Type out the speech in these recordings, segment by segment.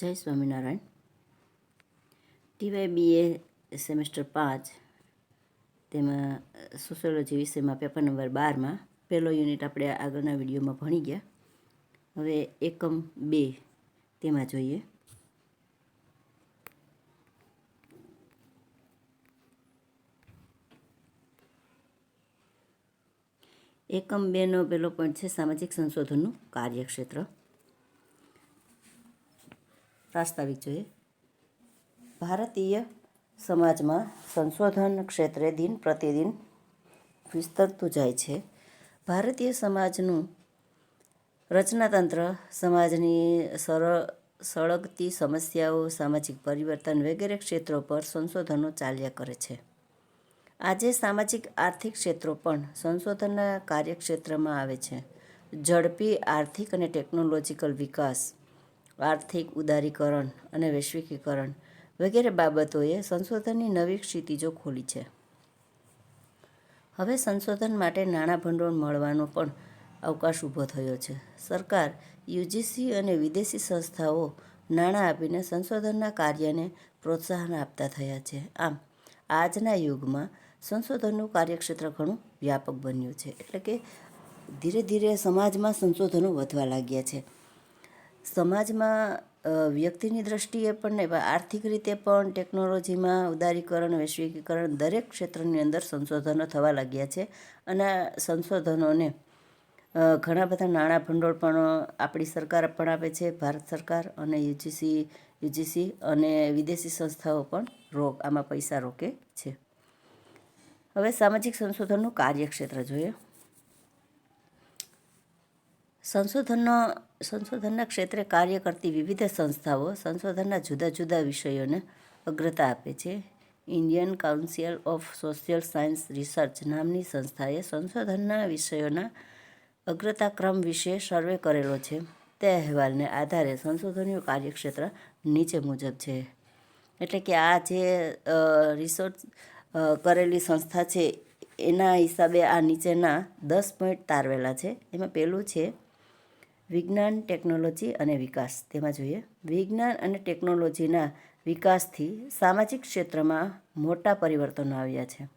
જય Swaminarayan. ટીવાય BA semester પાંચ, તેમાં સોશિયોલોજી વિષયમાં પેપર નંબર બારમાં પહેલો યુનિટ આપણે આગળના વિડીયોમાં ભણી ગયા. હવે એકમ બે તેમાં જોઈએ. એકમ બેનો પહેલો પોઈન્ટ છે સામાજિક સંશોધનનું કાર્યક્ષેત્ર. પ્રાસ્તાવિક જોઈએ ભારતીય સમાજમાં સંશોધન ક્ષેત્રે દિન પ્રતિદિન વિસ્તરતું જાય છે. ભારતીય સમાજનું રચનાતંત્ર, સમાજની સરળ સળગતી સમસ્યાઓ, સામાજિક પરિવર્તન વગેરે ક્ષેત્રો પર સંશોધનો ચાલ્યા કરે છે. આજે સામાજિક આર્થિક ક્ષેત્રો પણ સંશોધનના કાર્યક્ષેત્રમાં આવે છે. ઝડપી આર્થિક અને ટેકનોલોજીકલ વિકાસ આર્થિક ઉદારીકરણ અને વૈશ્વિકીકરણ વગેરે બાબતોએ સંશોધનની નવી ક્ષિતિજો ખોલી છે. હવે સંશોધન માટે નાણાં ભંડોળ મળવાનો પણ અવકાશ ઊભો થયો છે. સરકાર યુજીસી અને વિદેશી સંસ્થાઓ નાણાં આપીને સંશોધનના કાર્યને પ્રોત્સાહન આપતા થયા છે. આમ, આજના યુગમાં સંશોધનનું કાર્યક્ષેત્ર ઘણું વ્યાપક બન્યું છે. એટલે કે ધીરે ધીરે સમાજમાં સંશોધનો વધવા લાગ્યા છે. સમાજમાં વ્યક્તિની દ્રષ્ટિએ પણ ને આર્થિક રીતે પણ ટેકનોલોજીમાં ઉદારીકરણ, વૈશ્વિકીકરણ દરેક ક્ષેત્રની અંદર સંશોધનો થવા લાગ્યા છે. અને સંશોધનોને ઘણા બધા નાણાં ભંડોળ પણ આપણી સરકાર પણ આપે છે, ભારત સરકાર અને યુજીસી યુજીસી અને વિદેશી સંસ્થાઓ પણ રોક, આમાં પૈસા રોકે છે. હવે સામાજિક સંશોધનનું કાર્યક્ષેત્ર જોઈએ. સંશોધનનો સંશોધનના ક્ષેત્રે કાર્ય કરતી વિવિધ સંસ્થાઓ સંશોધનના જુદા જુદા વિષયોને અગ્રતા આપે છે. Indian Council of Social Science Research નામની સંસ્થાએ સંશોધનના વિષયોના અગ્રતાક્રમ વિશે સર્વે કરેલો છે. તે અહેવાલને આધારે સંશોધનનું કાર્યક્ષેત્ર નીચે મુજબ છે. એટલે કે આ જે રિસર્ચ કરેલી સંસ્થા છે, એના હિસાબે આ નીચેના દસ પોઈન્ટ તારવેલા છે. એમાં પહેલું છે વિજ્ઞાન, ટેકનોલોજી અને વિકાસ. તેમાં જોઈએ, વિજ્ઞાન અને ટેકનોલોજીના વિકાસથી સામાજિક ક્ષેત્રમાં મોટા પરિવર્તનો આવ્યા છે.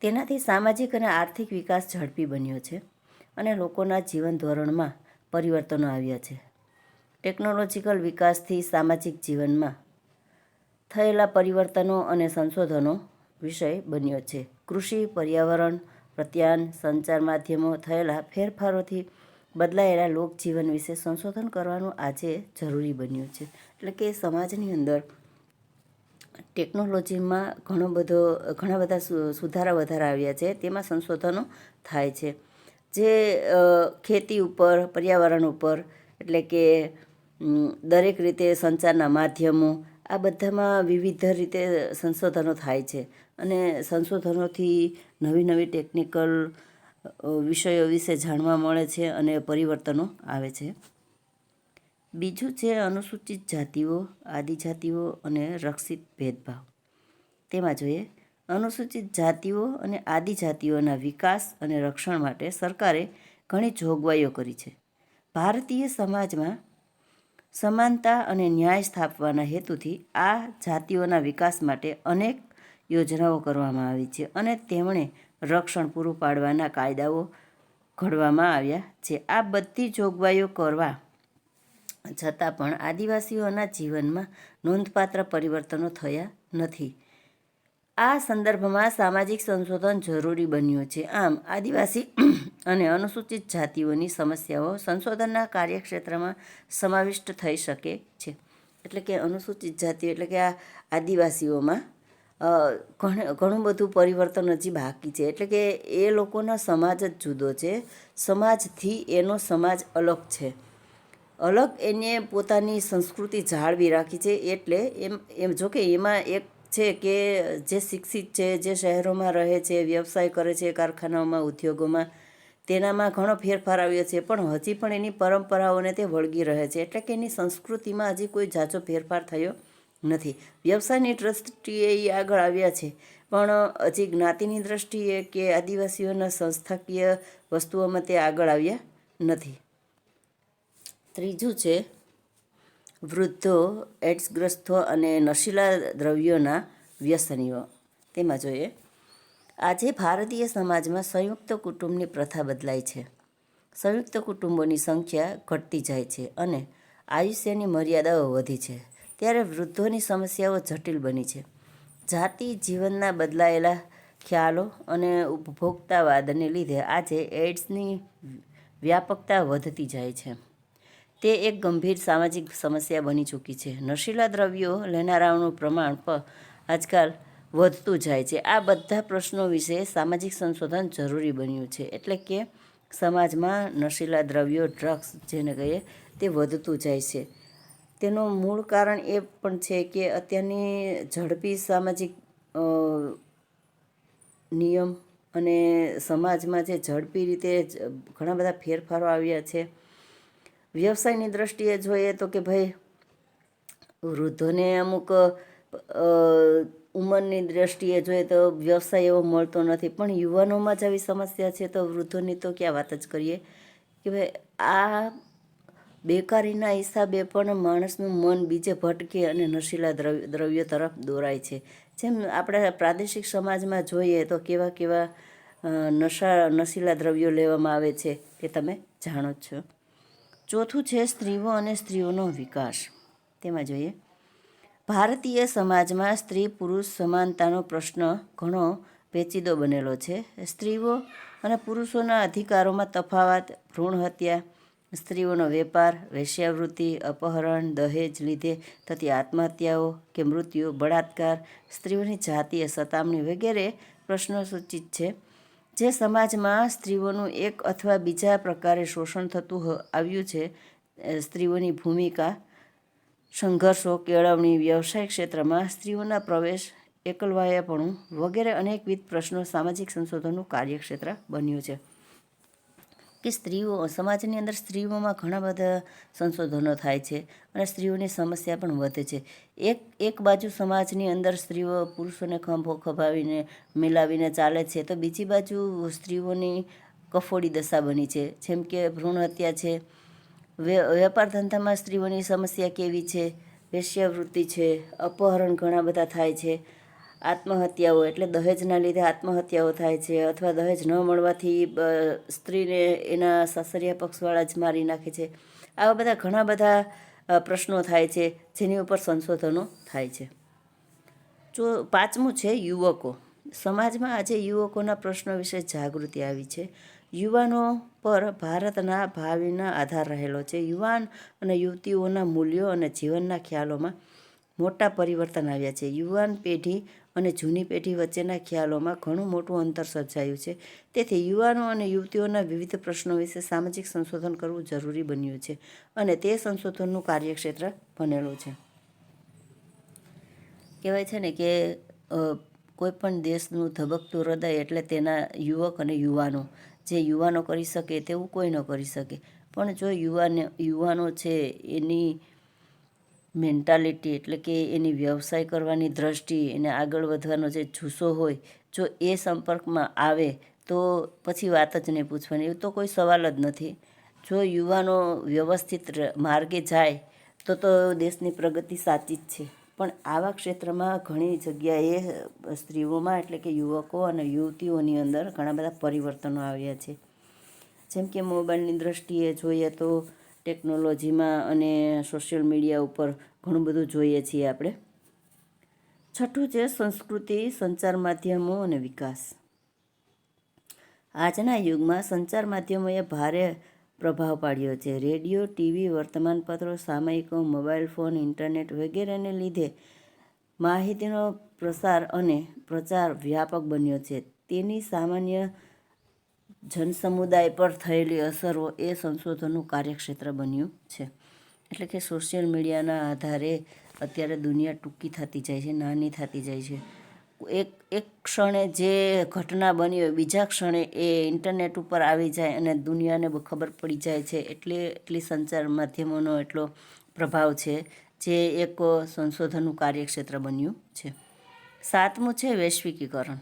તેનાથી સામાજિક અને આર્થિક વિકાસ ઝડપી બન્યો છે અને લોકોના જીવન ધોરણમાં પરિવર્તનો આવ્યા છે. ટેકનોલોજીકલ વિકાસથી સામાજિક જીવનમાં થયેલા પરિવર્તનો અને સંશોધનો વિષય બન્યો છે. કૃષિ, પર્યાવરણ પ્રત્યાન સંચાર માધ્યમો થયેલા ફેરફારોથી બદલાયેલા લોકજીવન વિશે સંશોધન કરવાનું આજે જરૂરી બન્યું છે. એટલે કે સમાજની અંદર ટેકનોલોજીમાં ઘણો બધો, ઘણા બધા સુધારા વધારા આવ્યા છે. તેમાં સંશોધનો થાય છે. જે ખેતી ઉપર, પર્યાવરણ ઉપર, એટલે કે દરેક રીતે સંચારના માધ્યમો, આ બધામાં વિવિધ રીતે સંશોધનો થાય છે. અને સંશોધનોથી નવી નવી ટેકનિકલ વિષયો વિશે જાણવા મળે છે અને પરિવર્તનો આવે છે. બીજું છે અનુસૂચિત જાતિઓ, આદિજાતિઓ અને રક્ષિત ભેદભાવ. તેમાં જોઈએ, અનુસૂચિત જાતિઓ અને આદિજાતિઓના વિકાસ અને રક્ષણ માટે સરકારે ઘણી જોગવાઈઓ કરી છે. ભારતીય સમાજમાં સમાનતા અને ન્યાય સ્થાપવાના હેતુથી આ જાતિઓના વિકાસ માટે અનેક યોજનાઓ કરવામાં આવી છે અને તેમણે રક્ષણ પૂરું પાડવાના કાયદાઓ ઘડવામાં આવ્યા છે. આ બધી જોગવાઈઓ કરવા છતાં પણ આદિવાસીઓના જીવનમાં નોંધપાત્ર પરિવર્તનો થયા નથી. આ સંદર્ભમાં સામાજિક સંશોધન જરૂરી બન્યું છે. આમ, આદિવાસી અને અનુસૂચિત જાતિઓની સમસ્યાઓ સંશોધનના કાર્યક્ષેત્રમાં સમાવિષ્ટ થઈ શકે છે. એટલે કે અનુસૂચિત જાતિઓ, એટલે કે આ આદિવાસીઓમાં ઘણું બધું પરિવર્તન હજી બાકી છે. એટલે કે એ લોકોનો સમાજ જ જુદો છે. સમાજથી એનો સમાજ અલગ છે. અલગ એને પોતાની સંસ્કૃતિ જાળવી રાખી છે. એટલે એમ એમ જોકે એમાં એક છે કે જે શિક્ષિત છે, જે શહેરોમાં રહે છે, વ્યવસાય કરે છે, કારખાનાઓમાં, ઉદ્યોગોમાં, તેનામાં ઘણો ફેરફાર આવ્યો છે. પણ હજી પણ એની પરંપરાઓને તે વળગી રહે છે. એટલે કે એની સંસ્કૃતિમાં હજી કોઈ જાજો ફેરફાર થયો નથી. વ્યવસાયની દ્રષ્ટિએ એ આગળ આવ્યા છે. પણ હજી જ્ઞાતિની દ્રષ્ટિએ કે આદિવાસીઓના સંસ્થાકીય વસ્તુઓમાં તે આગળ આવ્યા નથી. ત્રીજું છે, વૃદ્ધો, એડ્સગ્રસ્તો અને નશીલા દ્રવ્યોના વ્યસનીઓ. તેમાં જોઈએ, આજે ભારતીય સમાજમાં સંયુક્ત કુટુંબની પ્રથા બદલાઈ છે. સંયુક્ત કુટુંબોની સંખ્યા ઘટતી જાય છે અને આયુષ્યની મર્યાદાઓ વધી છે. ત્યારે વૃદ્ધોની સમસ્યાઓ જટિલ બની છે. જાતિ, જીવનના બદલાયેલા ખ્યાલો અને ઉપભોક્તાવાદને લીધે આજે એડ્સની વ્યાપકતા વધતી જાય છે. તે એક ગંભીર સામાજિક સમસ્યા બની ચૂકી છે. નશીલા દ્રવ્યો લેનારાઓનું પ્રમાણ પણ આજકાલ વધતું જાય છે. આ બધા પ્રશ્નો વિશે સામાજિક સંશોધન જરૂરી બન્યું છે. એટલે કે સમાજમાં નશીલા દ્રવ્યો, ડ્રગ્સ જેને કહીએ તે વધતું જાય છે. તેનું મૂળ કારણ એ પણ છે કે અત્યારની ઝડપી સામાજિક નિયમ અને સમાજમાં જે ઝડપી રીતે ઘણા બધા ફેરફારો આવ્યા છે. વ્યવસાયની દ્રષ્ટિએ જોઈએ તો કે ભાઈ, વૃદ્ધોને અમુક ઉંમરની દ્રષ્ટિએ જોઈએ તો વ્યવસાય એવો મળતો નથી. પણ યુવાનોમાં જ આવી સમસ્યા છે તો વૃદ્ધોની તો ક્યાં વાત જ કરીએ? કે ભાઈ આ બેકારીના હિસાબે પણ માણસનું મન બીજે ભટકે અને નશીલા દ્રવ્ય, દ્રવ્યો તરફ દોરાય છે. જેમ આપણે પ્રાદેશિક સમાજમાં જોઈએ તો કેવા કેવા નશા, નશીલા દ્રવ્યો લેવામાં આવે છે તે તમે જાણો જ છો. ચોથું છે સ્ત્રીઓ અને સ્ત્રીઓનો વિકાસ. તેમાં જોઈએ. ભારતીય સમાજમાં સ્ત્રી પુરુષ સમાનતાનો પ્રશ્ન ઘણો પેચીદો બનેલો છે. સ્ત્રીઓ અને પુરુષોના અધિકારોમાં તફાવત, ભ્રૂણ હત્યા સ્ત્રીઓનો વેપાર, વેશ્યાવૃત્તિ, અપહરણ, દહેજ લીધે થતી આત્મહત્યાઓ કે મૃત્યુ, બળાત્કાર, સ્ત્રીઓની જાતીય સતામણી વગેરે પ્રશ્નો સૂચિત છે. જે સમાજમાં સ્ત્રીઓનું એક અથવા બીજા પ્રકારે શોષણ થતું આવ્યું છે. સ્ત્રીઓની ભૂમિકા, સંઘર્ષો, કેળવણી, વ્યવસાય ક્ષેત્રમાં સ્ત્રીઓના પ્રવેશ, એકલવાયાપણું વગેરે અનેકવિધ પ્રશ્નો સામાજિક સંશોધનનું કાર્યક્ષેત્ર બન્યું છે. કે સ્ત્રીઓ, સમાજની અંદર સ્ત્રીઓમાં ઘણા બધા સંશોધનો થાય છે અને સ્ત્રીઓની સમસ્યા પણ વધે છે. એક એક બાજુ સમાજની અંદર સ્ત્રીઓ પુરુષોને ખંભો ખભાવીને, મિલાવીને ચાલે છે, તો બીજી બાજુ સ્ત્રીઓની કફોડી દશા બની છે. જેમ કે ભ્રૂણ હત્યા છે વેપાર ધંધામાં સ્ત્રીઓની સમસ્યા કેવી છે, વેશ્યાવૃત્તિ છે, અપહરણ ઘણા બધા થાય છે. આત્મહત્યાઓ એટલે દહેજના લીધે આત્મહત્યાઓ થાય છે અથવા દહેજ ન મળવાથી સ્ત્રીને એના સાસરિયા પક્ષવાળા જ મારી નાખે છે. આવા બધા ઘણા બધા પ્રશ્નો થાય છે જેની ઉપર સંશોધનો થાય છે. જો પાંચમું છે યુવકો. સમાજમાં આજે યુવકોના પ્રશ્નો વિશે જાગૃતિ આવી છે. યુવાનો પર ભારતના ભાવિના આધાર રહેલો છે. યુવાન અને યુવતીઓના મૂલ્યો અને જીવનના ખ્યાલોમાં મોટા પરિવર્તન આવ્યા છે. યુવાન પેઢી અને જૂની પેઢી વચ્ચેના ખ્યાલોમાં ઘણું મોટું અંતર સર્જાયું છે. તેથી યુવાનો અને યુવતીઓના વિવિધ પ્રશ્નો વિશે સામાજિક સંશોધન કરવું જરૂરી બન્યું છે અને તે સંશોધનનું કાર્યક્ષેત્ર બનેલું છે. કહેવાય છે ને કે કોઈપણ દેશનું ધબકતું હૃદય એટલે તેના યુવક અને યુવાનો. જે યુવાનો કરી શકે તેવું કોઈ ન કરી શકે. પણ જો યુવાન, યુવાનો છે એની મેન્ટાલિટી એટલે કે એની વ્યવસાય કરવાની દ્રષ્ટિ, એને આગળ વધવાનો જે જુસ્સો હોય, જો એ સંપર્કમાં આવે, તો પછી વાત જ નહીં પૂછવાની. એવું તો કોઈ સવાલ જ નથી. જો યુવાનો વ્યવસ્થિત માર્ગે જાય, તો તો દેશની પ્રગતિ સાચી જ છે. પણ આવા ક્ષેત્રમાં ઘણી જગ્યાએ સ્ત્રીઓમાં એટલે કે યુવકો અને યુવતીઓની અંદર ઘણા બધા પરિવર્તનો આવ્યા છે. જેમ કે મોબાઈલની દ્રષ્ટિએ જોઈએ તો ટેકનોલોજીમાં અને સોશિયલ મીડિયા ઉપર ઘણું બધું જોઈએ છીએ આપણે. છઠ્ઠું છે સંસ્કૃતિ, સંચાર માધ્યમો અને વિકાસ. આજના યુગમાં સંચાર માધ્યમોએ ભારે પ્રભાવ પાડ્યો છે. રેડિયો, ટીવી, વર્તમાનપત્રો, સામયિકો, મોબાઈલ ફોન, ઇન્ટરનેટ વગેરેને લીધે માહિતીનો પ્રસાર અને પ્રચાર વ્યાપક બન્યો છે. તેની સામાન્ય જનસમુદાય પર થયેલી અસરો એ સંશોધનનું કાર્યક્ષેત્ર બન્યું છે. એટલે કે સોશિયલ મીડિયાના આધારે અત્યારે દુનિયા ટૂંકી થતી જાય છે, નાની થતી જાય છે. એક એક ક્ષણે જે ઘટના બની હોય, બીજા ક્ષણે એ ઇન્ટરનેટ ઉપર આવી જાય અને દુનિયાને ખબર પડી જાય છે. એટલે, એટલી સંચાર માધ્યમોનો એટલો પ્રભાવ છે જે એક સંશોધનનું કાર્યક્ષેત્ર બન્યું છે. સાતમું છે વૈશ્વિકીકરણ.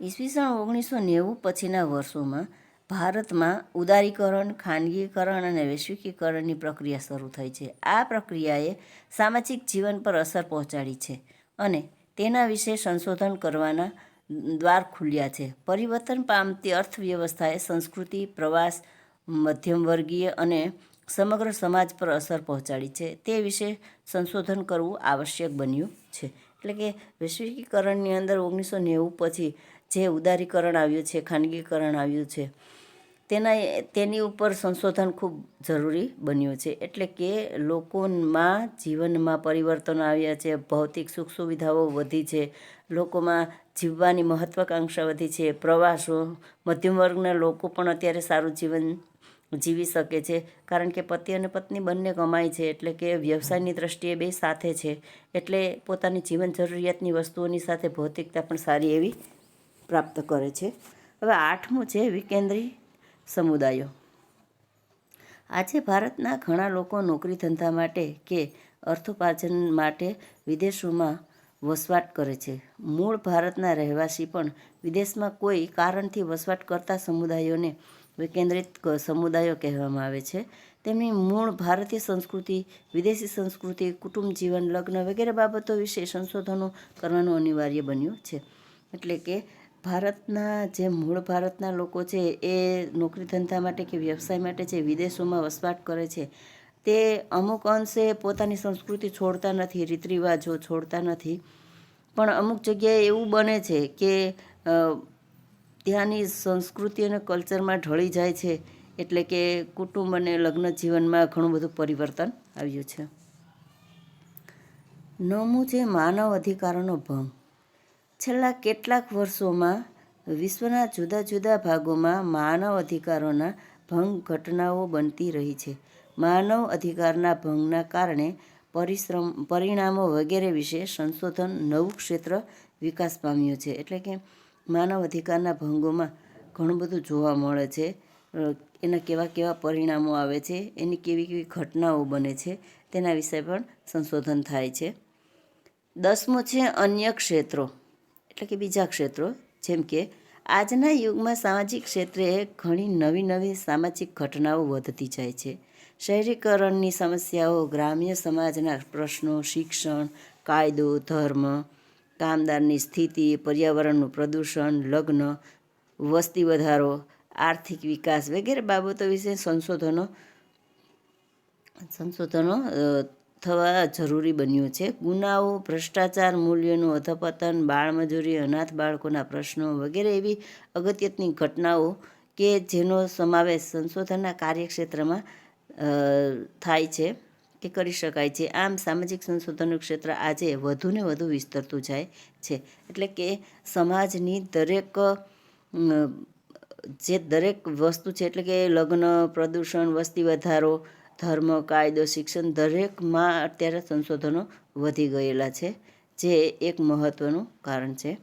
ઈસવીસન ઓગણીસો નેવું પછીના વર્ષોમાં ભારતમાં ઉદારીકરણ, ખાનગીકરણ અને વૈશ્વિકીકરણની પ્રક્રિયા શરૂ થઈ છે. આ પ્રક્રિયાએ સામાજિક જીવન પર અસર પહોંચાડી છે અને તેના વિશે સંશોધન કરવાના દ્વાર ખુલ્યા છે. પરિવર્તન પામતી અર્થવ્યવસ્થાએ સંસ્કૃતિ, પ્રવાસ, મધ્યમવર્ગીય અને સમગ્ર સમાજ પર અસર પહોંચાડી છે. તે વિશે સંશોધન કરવું આવશ્યક બન્યું છે. એટલે કે વૈશ્વિકીકરણની અંદર ઓગણીસો નેવું પછી જે ઉદારીકરણ આવ્યું છે, ખાનગીકરણ આવ્યું છે, તેના તેની ઉપર સંશોધન ખૂબ જરૂરી બન્યું છે. એટલે કે લોકોમાં જીવનમાં પરિવર્તનો આવ્યા છે, ભૌતિક સુખ સુવિધાઓ વધી છે, લોકોમાં જીવવાની મહત્વાકાંક્ષા વધી છે, પ્રવાસો, મધ્યમ વર્ગના લોકો પણ અત્યારે સારું જીવન જીવી શકે છે. કારણ કે પતિ અને પત્ની બંને કમાય છે, એટલે કે વ્યવસાયની દ્રષ્ટિએ બે સાથે છે. એટલે પોતાની જીવન જરૂરિયાતની વસ્તુઓની સાથે ભૌતિકતા પણ સારી એવી પ્રાપ્ત કરે છે. હવે આઠમું છે વિકેન્દ્રી સમુદાયો. આજે ભારતના ઘણા લોકો નોકરી ધંધા માટે કે અર્થોપાર્જન માટે વિદેશોમાં વસવાટ કરે છે. મૂળ ભારતના રહેવાસી પણ વિદેશમાં કોઈ કારણથી વસવાટ કરતા સમુદાયોને વિકેન્દ્રિત સમુદાયો કહેવામાં આવે છે. તેમની મૂળ ભારતીય સંસ્કૃતિ, વિદેશી સંસ્કૃતિ, કુટુંબ જીવન, લગ્ન વગેરે બાબતો વિશે સંશોધનો કરવાનું અનિવાર્ય બન્યું છે. એટલે કે ભારતના જે મૂળ ભારતના લોકો છે એ નોકરી ધંધા માટે કે વ્યવસાય માટે જે વિદેશોમાં વસવાટ કરે છે, તે અમુક અંશે પોતાની સંસ્કૃતિ છોડતા નથી રીત રિવાજો છોડતા નથી. પણ અમુક જગ્યાએ એવું બને છે કે ત્યાંની સંસ્કૃતિ અને કલ્ચરમાં ઢળી જાય છે, એટલે કે કુટુંબ અને લગ્ન જીવનમાં ઘણું બધું પરિવર્તન આવ્યું છે. નવમું છે માનવ અધિકારોનો ભંગ. છેલ્લા કેટલાક વર્ષોમાં વિશ્વના જુદા જુદા ભાગોમાં માનવ અધિકારોના ભંગ ઘટનાઓ બનતી રહી છે. માનવ અધિકારના ભંગના કારણે પરિશ્રમ, પરિણામો વગેરે વિશે સંશોધન નવું ક્ષેત્ર વિકાસ પામ્યું છે. એટલે કે માનવ અધિકારના ભંગોમાં ઘણું બધું જોવા મળે છે. એના કેવા કેવા પરિણામો આવે છે, એની કેવી કેવી ઘટનાઓ બને છે, તેના વિશે પણ સંશોધન થાય છે. દસમો છે અન્ય ક્ષેત્રો. એટલે કે બીજા ક્ષેત્રો, જેમ કે આજના યુગમાં સામાજિક ક્ષેત્રે ઘણી નવી નવી સામાજિક ઘટનાઓ વધતી જાય છે. શહેરીકરણની સમસ્યાઓ, ગ્રામ્ય સમાજના પ્રશ્નો, શિક્ષણ, કાયદો, ધર્મ, કામદારની સ્થિતિ, પર્યાવરણનું પ્રદૂષણ, લગ્ન, વસ્તી વધારો, આર્થિક વિકાસ વગેરે બાબતો વિશે સંશોધનો સંશોધનો થવા જરૂરી બન્યું છે. ગુનાઓ, ભ્રષ્ટાચાર, મૂલ્યોનું અધપતન, બાળમજૂરી, અનાથ બાળકોના પ્રશ્નો વગેરે એવી અગત્યની ઘટનાઓ કે જેનો સમાવેશ સંશોધનના કાર્યક્ષેત્રમાં થાય છે કે કરી શકાય છે. આમ, સામાજિક સંશોધનનું ક્ષેત્ર આજે વધુને વધુ વિસ્તરતું જાય છે. એટલે કે સમાજની દરેક જે દરેક વસ્તુ છે, એટલે કે લગ્ન, પ્રદૂષણ, વસ્તી વધારો ધર્મ, કાયદો, શિક્ષણ દરેકમાં અત્યારે સંશોધનો વધી ગયેલા છે, જે એક મહત્ત્વનું કારણ છે.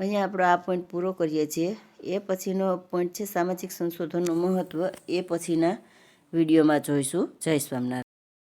અહીંયા આપણે આ પોઈન્ટ પૂરો કરીએ છીએ. એ પછીનો પોઈન્ટ છે સામાજિક સંશોધનનું મહત્ત્વ એ પછીના વિડીયોમાં જોઈશું. જય સ્વામિનારાયણ.